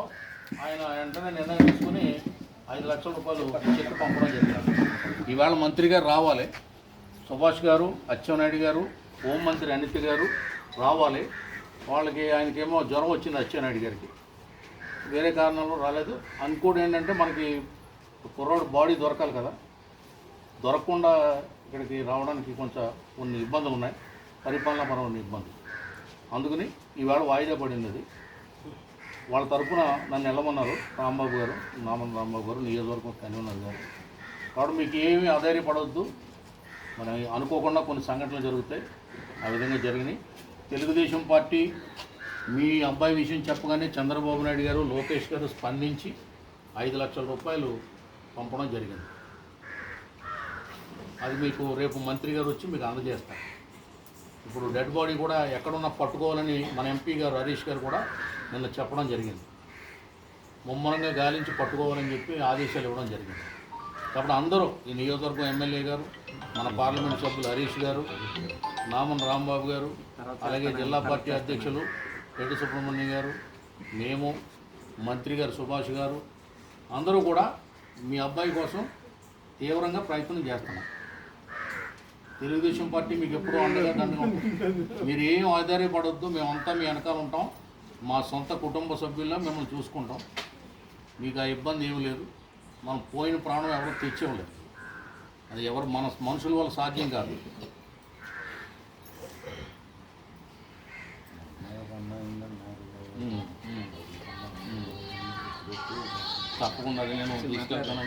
ఆయన వెంటనే నిర్ణయం తీసుకుని ఐదు లక్షల రూపాయలు చెక్ పంపడం జరిగింది. ఈవేళ మంత్రి గారు రావాలి. సుభాష్ గారు అచ్చెన్నాయుడు గారు హోంమంత్రి అనిత గారు రావాలి. వాళ్ళకి ఆయనకేమో జ్వరం వచ్చింది అచ్చెన్నాయుడు గారికి. వేరే కారణాలు రాలేదు. అనుకోడు ఏంటంటే మనకి కుర్రాడు బాడీ దొరకాలి కదా. దొరకకుండా ఇక్కడికి రావడానికి కొంచెం కొన్ని ఇబ్బందులు ఉన్నాయి. పరిపాలనాపరమైన ఇబ్బందులు. అందుకని ఈవేళ వాయిదా పడింది అది. వాళ్ళ తరఫున నన్ను వెళ్ళమన్నారు రాంబాబు గారు నామన్ రాంబాబు గారు నియోజకవర్గం కన్వీనర్ గారు. కాబట్టి మీకు ఏమీ ఆధారపడవద్దు మనం అనుకోకుండా కొన్ని సంఘటనలు జరుగుతాయి. ఆ విధంగా జరిగినాయి. తెలుగుదేశం పార్టీ మీ అబ్బాయి విషయం చెప్పగానే చంద్రబాబు నాయుడు గారు లోకేష్ గారు స్పందించి ఐదు లక్షల రూపాయలు పంపడం జరిగింది. అది మీకు రేపు మంత్రి గారు వచ్చి మీకు అందజేస్తారు. ఇప్పుడు డెడ్ బాడీ కూడా ఎక్కడున్నా పట్టుకోవాలని మన ఎంపీ గారు హరీష్ గారు కూడా నిన్న చెప్పడం జరిగింది. ముమ్మరంగా గాలించి పట్టుకోవాలని చెప్పి ఆదేశాలు ఇవ్వడం జరిగింది. కాబట్టి అందరూ ఈ నియోజకవర్గం ఎమ్మెల్యే గారు మన పార్లమెంట్ సభ్యులు హరీష్ గారు నామన్ రాంబాబు గారు అలాగే జిల్లా పార్టీ అధ్యక్షులు రెడ్డి సుబ్రహ్మణ్యం గారు మేము మంత్రి గారు సుభాష్ గారు అందరూ కూడా మీ అబ్బాయి కోసం తీవ్రంగా ప్రయత్నం చేస్తున్నాం. తెలుగుదేశం పార్టీ మీకు ఎప్పుడూ అండగా దండగా ఉంటుంది. మీరు ఏం ఆధారపడొద్దు మేమంతా మీ వెనకాల ఉంటాం. మా సొంత కుటుంబ సభ్యుల్లో మిమ్మల్ని చూసుకుంటాం. మీకు ఆ ఇబ్బంది ఏమీ లేదు. మనం పోయిన ప్రాణం ఎవరు తెచ్చేవలేదు అది ఎవరు మన మనుషుల వల్ల సాధ్యం కాదు. తప్పకుండా నేను తీసుకెళ్తాను.